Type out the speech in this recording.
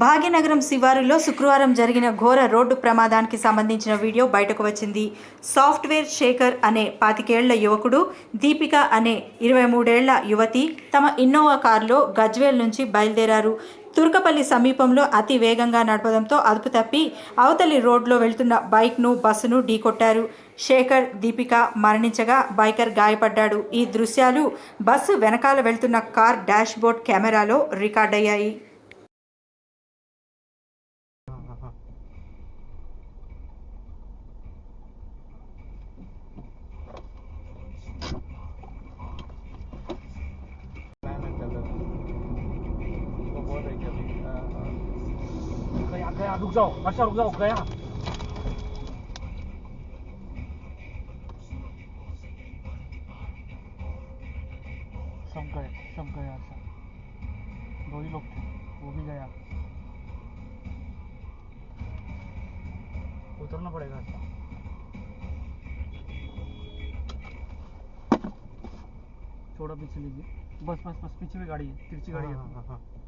భాగ్యనగరం శివారులో శుక్రవారం జరిగిన ఘోర రోడ్డు ప్రమాదానికి సంబంధించిన వీడియో బయటకు వచ్చింది. సాఫ్ట్వేర్ శేఖర్ అనే పాతికేళ్ళ యువకుడు దీపిక అనే ఇరవై మూడేళ్ళ యువతి తమ ఇన్నోవా కారులో గజ్వేల్ నుంచి బయలుదేరారు. తుర్కపల్లి సమీపంలో అతి వేగంగా నడపడంతో అదుపు తప్పి అవతలి రోడ్లో వెళ్తున్న బైక్ను బస్సును ఢీకొట్టారు. శేఖర్ దీపిక మరణించగా బైకర్ గాయపడ్డాడు. ఈ దృశ్యాలు బస్సు వెనకాల వెళ్తున్న కార్ డాష్ బోర్డ్ కెమెరాలో రికార్డయ్యాయి. गया रुक जाओ अच्छा रुक जाओ गया सब सब दो ही लोग थे वो भी गया उतरना पड़ेगा अच्छा पीछे लीजिए बस बस बस पीछे भी गाड़ी है तिरछी गाड़ी है